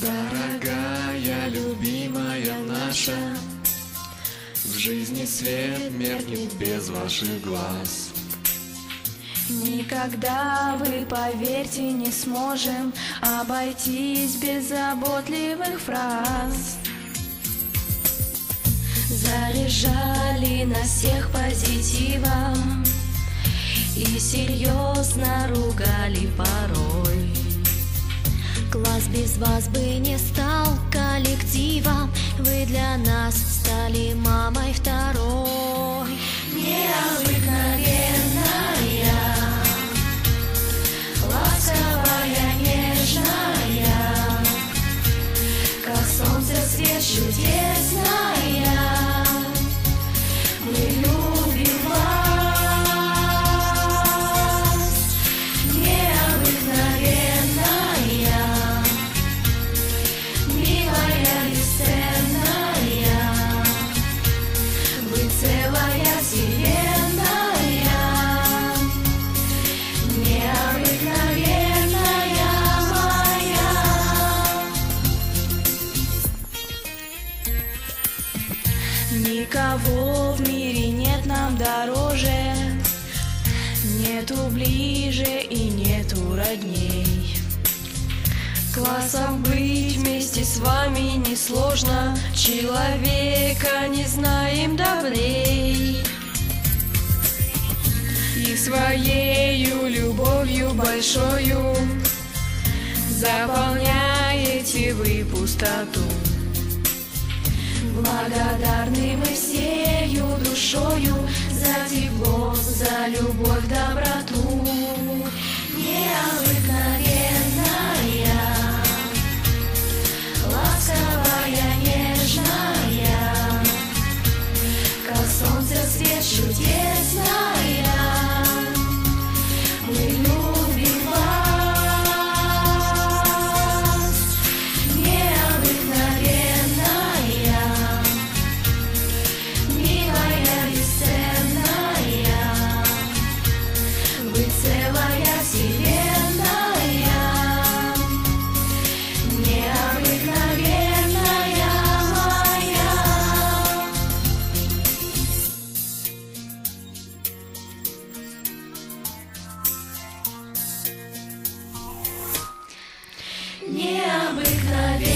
Дорогая, любимая наша, В жизни свет меркнет без ваших глаз. Никогда вы, поверьте, не сможем Обойтись без заботливых фраз Заряжали нас всех позитивом И серьезно ругали порой Класс без вас бы не стал коллективом. Вы для нас стали мамой второй Никого в мире нет нам дороже. Нету ближе и нету родней. Классом быть вместе с вами несложно. Человека не знаем добрей И своею любовью большою Заполняете вы пустоту Благодарны мы всею душою За тепло, за любовь, доброту. Необыкновенная Необыкновенная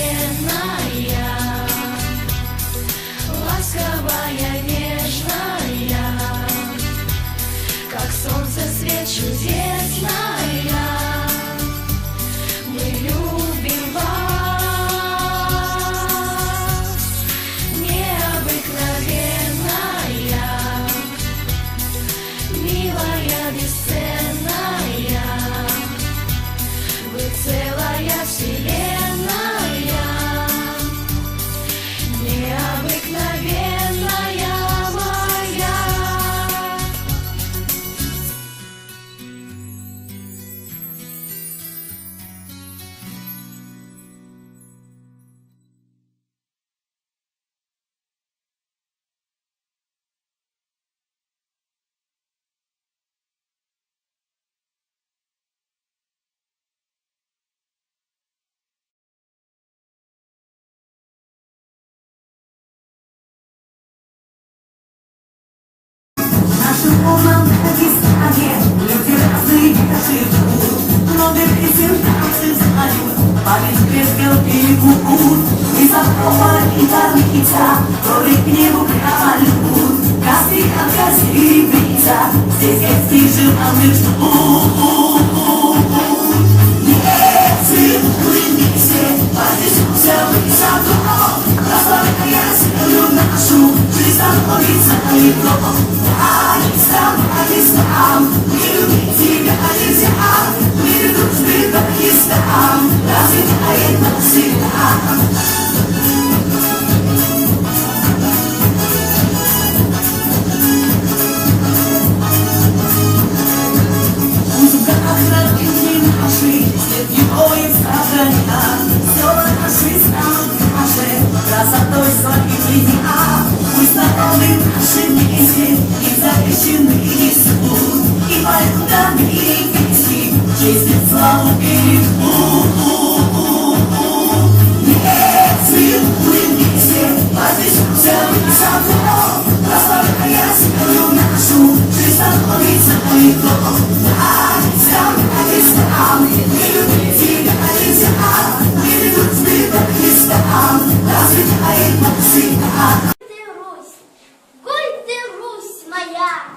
Здесь гостей желанных ждут Немцы, Гой ты, Русь моя!